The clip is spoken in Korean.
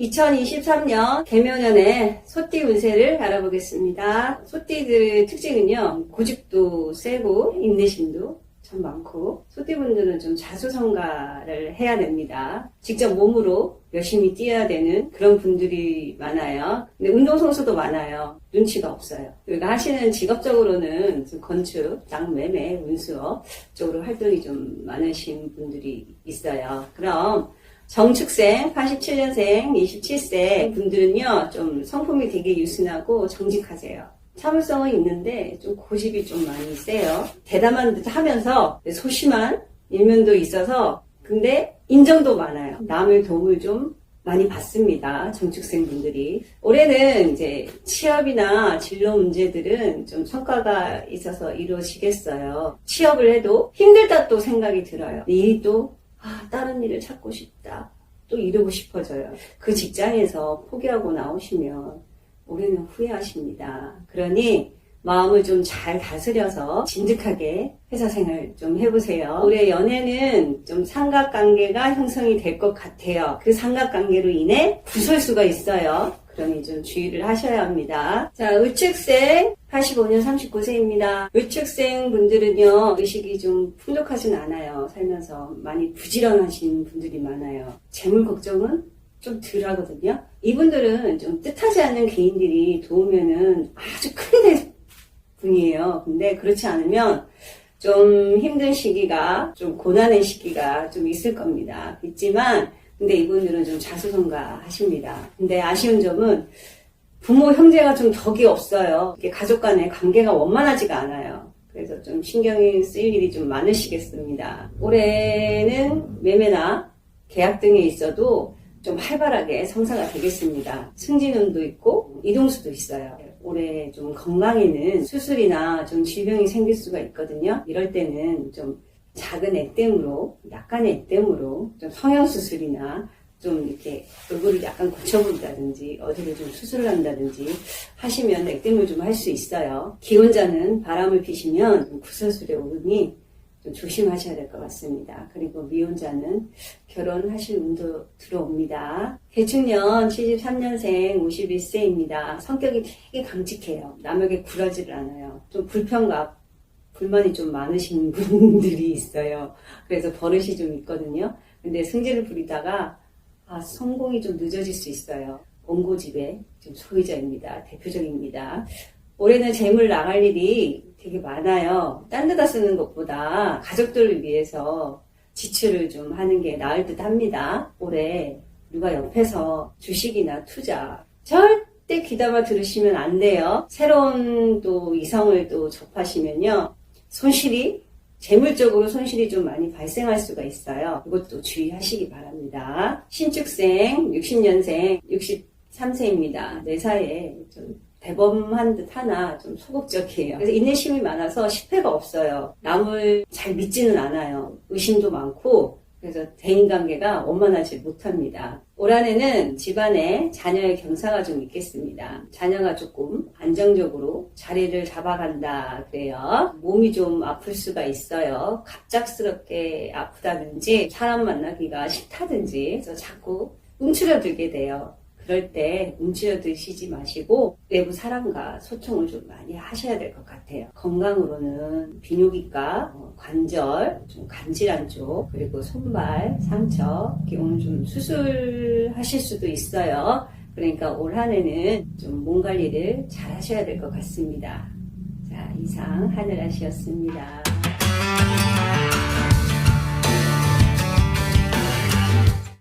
2023년 개묘년의 소띠 운세를 알아보겠습니다. 소띠들의 특징은요, 고집도 세고, 인내심도 참 많고, 소띠분들은 좀 자수성가를 해야 됩니다. 직접 몸으로 열심히 뛰어야 되는 그런 분들이 많아요. 근데 운동선수도 많아요. 눈치가 없어요. 그리고 하시는 직업적으로는 좀 건축, 낭매매, 운수업 쪽으로 활동이 좀 많으신 분들이 있어요. 그럼 정축생 87년생 27세 분들은요 좀 성품이 되게 유순하고 정직하세요. 참을성은 있는데 좀 고집이 좀 많이 세요. 대담한 듯 하면서 소심한 일면도 있어서 근데 인정도 많아요. 남의 도움을 좀 많이 받습니다. 정축생 분들이. 올해는 이제 취업이나 진로 문제들은 좀 성과가 있어서 이루어지겠어요. 취업을 해도 힘들다 또 생각이 들어요. 일이 또 아, 다른 일을 찾고 싶다. 또 이루고 싶어져요. 그 직장에서 포기하고 나오시면 올해는 후회하십니다. 그러니 마음을 좀 잘 다스려서 진득하게 회사 생활 좀 해보세요. 올해 연애는 좀 삼각관계가 형성이 될 것 같아요. 그 삼각관계로 인해 구설수가 있어요. 그러니 좀 주의를 하셔야 합니다. 자, 을축생 85년 39세입니다. 을축생 분들은요, 의식이 좀 풍족하진 않아요. 살면서 많이 부지런하신 분들이 많아요. 재물 걱정은 좀 덜 하거든요. 이분들은 좀 뜻하지 않는 개인들이 도우면은 아주 크게 될 분이에요. 근데 그렇지 않으면 좀 힘든 시기가, 좀 고난의 시기가 좀 있을 겁니다. 있지만, 근데 이분들은 좀 자수성가 하십니다. 근데 아쉬운 점은 부모, 형제가 좀 덕이 없어요. 가족 간의 관계가 원만하지가 않아요. 그래서 좀 신경이 쓰일 일이 좀 많으시겠습니다. 올해는 매매나 계약 등에 있어도 좀 활발하게 성사가 되겠습니다. 승진운도 있고 이동수도 있어요. 올해 좀 건강에는 수술이나 좀 질병이 생길 수가 있거든요. 이럴 때는 좀 작은 액땜으로, 약간의 액땜으로 좀 성형수술이나 좀 이렇게 얼굴을 약간 고쳐본다든지 어디를 좀 수술을 한다든지 하시면 액땜을 좀 할 수 있어요. 기혼자는 바람을 피시면 구설술의 오름이 좀 조심하셔야 될 것 같습니다. 그리고 미혼자는 결혼하실 운도 들어옵니다. 개축년 73년생 51세입니다. 성격이 되게 강직해요. 남에게 굴하지를 않아요. 좀 불평과 불만이 좀 많으신 분들이 있어요. 그래서 버릇이 좀 있거든요. 근데 승질을 부리다가 아, 성공이 좀 늦어질 수 있어요. 원고집의 좀 소유자입니다. 대표적입니다. 올해는 재물 나갈 일이 되게 많아요. 딴 데다 쓰는 것보다 가족들을 위해서 지출을 좀 하는 게 나을 듯 합니다. 올해 누가 옆에서 주식이나 투자 절대 귀담아 들으시면 안 돼요. 새로운 또 이성을 또 접하시면요. 손실이 재물적으로 손실이 좀 많이 발생할 수가 있어요. 이것도 주의하시기 바랍니다. 신축생 60년생 63세입니다. 내사에 좀 대범한 듯 하나 좀 소극적이에요. 그래서 인내심이 많아서 실패가 없어요. 남을 잘 믿지는 않아요. 의심도 많고 그래서 대인관계가 원만하지 못합니다. 올 한해는 집안에 자녀의 경사가 좀 있겠습니다. 자녀가 조금 안정적으로 자리를 잡아간다 그래요. 몸이 좀 아플 수가 있어요. 갑작스럽게 아프다든지 사람 만나기가 싫다든지 그래서 자꾸 움츠러들게 돼요. 그럴 때 움츠러드시지 마시고 외부 사람과 소통을 좀 많이 하셔야 될 것 같아요. 건강으로는 비뇨기과, 어, 관절, 좀 간질환 쪽, 그리고 손발, 상처, 이렇게 오늘 좀 수술하실 수도 있어요. 그러니까 올 한해는 좀 몸 관리를 잘 하셔야 될 것 같습니다. 자, 이상 하늘아시였습니다.